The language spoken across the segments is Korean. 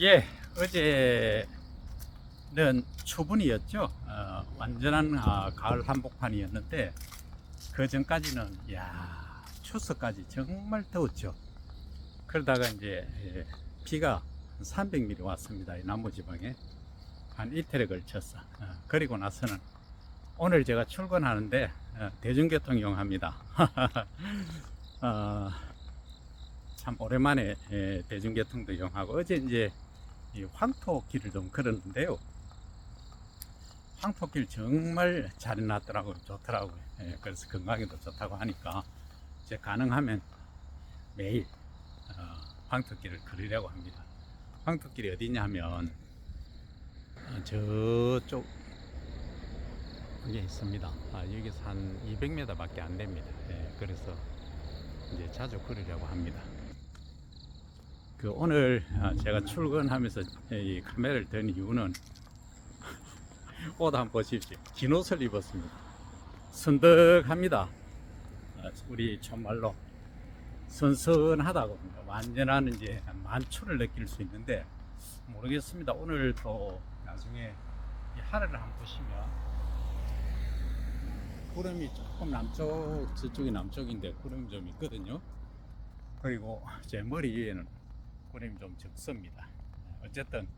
예, 어제는 초분이었죠. 어, 완전한 아, 가을 한복판이었는데 그 전까지는 야 추석까지 정말 더웠죠. 그러다가 이제 예, 비가 300mm 왔습니다. 이 남부지방에 한 이틀에 걸쳐서 어, 그리고 나서는 오늘 제가 출근하는데 어, 대중교통 이용합니다. 어, 참 오랜만에 예, 대중교통도 이용하고 어제 이제 이 황토길을 좀 걸었는데요. 황토길 정말 잘 해놨더라고요. 좋더라고요. 예, 그래서 건강에도 좋다고 하니까 이제 가능하면 매일 어, 황토길을 걸으려고 합니다. 황토길이 어디냐면 어, 저쪽 에 있습니다. 아, 여기서 한 200m밖에 안 됩니다. 예, 그래서 이제 자주 걸으려고 합니다. 그 오늘 아, 제가 출근하면서 이 카메라를 든 이유는 옷 한번 보십시오. 긴 옷을 입었습니다. 선덕합니다. 아, 우리 정말로 선선하다고 합니다. 완전한 이제 만초를 느낄 수 있는데 모르겠습니다. 오늘 또 나중에 이 하늘을 한번 보시면 구름이 조금 남쪽 저쪽이 남쪽인데 구름이 좀 있거든요. 그리고 제 머리 위에는 구름이 좀 적습니다. 어쨌든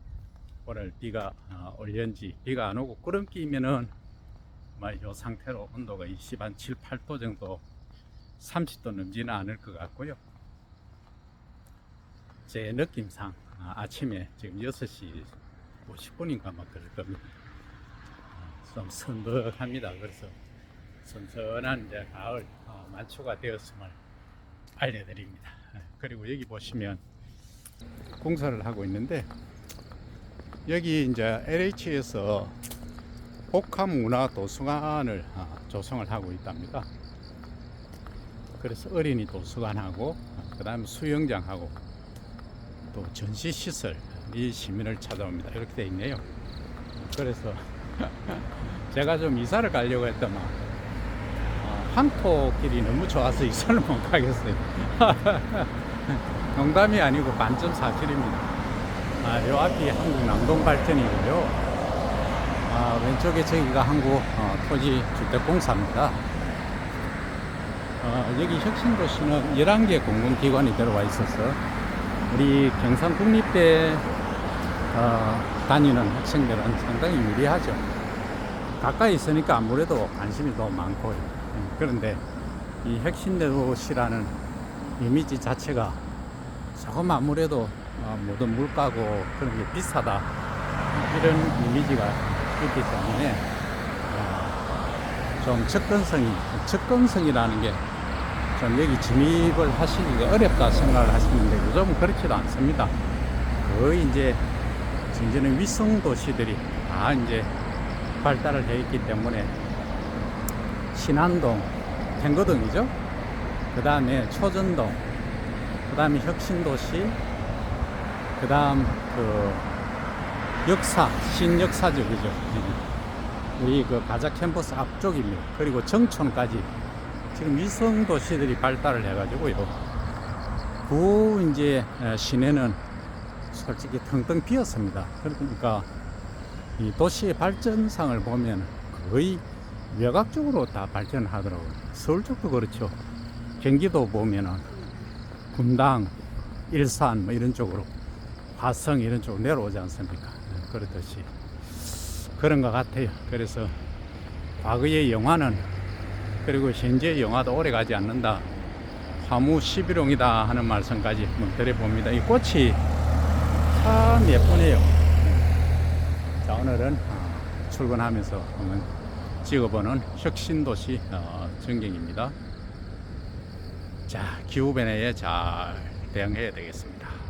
오늘 비가 어, 올련지 비가 안 오고 구름 끼면은 이 상태로 온도가 20, 한 7, 8도 정도 30도 넘지는 않을 것 같고요. 제 느낌상 아, 아침에 지금 6시 50분인가 막 그럴 겁니다. 어, 좀 선덕합니다. 그래서 선선한 이제 가을 어, 만초가 되었음을 알려드립니다. 예, 그리고 여기 보시면 공사를 하고 있는데 여기 이제 LH에서 복합 문화 도서관을 어, 조성을 하고 있답니다. 그래서 어린이 도서관하고 그 다음에 수영장하고 또 전시 시설 이 시민을 찾아옵니다. 이렇게 돼 있네요. 그래서 제가 좀 이사를 가려고 했더만 어, 황토길이 너무 좋아서 이사를 못 가겠어요. 농담이 아니고 반점 사실입니다. 아, 요 앞이 한국 남동발전이고요. 아, 왼쪽에 저기가 한국 어, 토지주택공사입니다. 어, 여기 혁신도시는 11개 공공기관이 들어와 있어서 우리 경상국립대 어, 다니는 학생들은 상당히 유리하죠. 가까이 있으니까 아무래도 관심이 더 많고 음, 그런데 이 혁신도시라는 이미지 자체가 조금 아무래도 어, 모든 물가고 그런 게 비싸다 이런 이미지가 있기 때문에 어, 좀 접근성이 접근성이라는 게 좀 여기 진입을 하시기가 어렵다 생각을 하시는데 요즘은 그렇지도 않습니다. 거의 이제 진전의 위성 도시들이 다 이제 발달을 해 있기 때문에 신안동, 탱거동이죠. 그 다음에 초전동, 그 다음에 혁신도시, 그 다음 그 역사, 신역사적이죠. 우리 그 가자 캠퍼스 앞쪽입니다. 그리고 정촌까지 지금 위성 도시들이 발달을 해가지고요. 구 이제 시내는 솔직히 텅텅 비었습니다. 그러니까 이 도시의 발전상을 보면 거의 외곽 쪽으로 다 발전하더라고요. 서울 쪽도 그렇죠. 경기도 보면은 분당, 일산 뭐 이런 쪽으로 화성 이런 쪽으로 내려오지 않습니까? 네, 그렇듯이 그런 것 같아요. 그래서 과거의 영화는 그리고 현재 영화도 오래 가지 않는다. 화무 11홍이다 하는 말씀까지 한번 드려봅니다. 이 꽃이 참 예쁘네요. 자, 오늘은 어, 출근하면서 한번 찍어보는 혁신도시 어, 전경입니다. 자, 기후변화에 잘 대응해야 되겠습니다.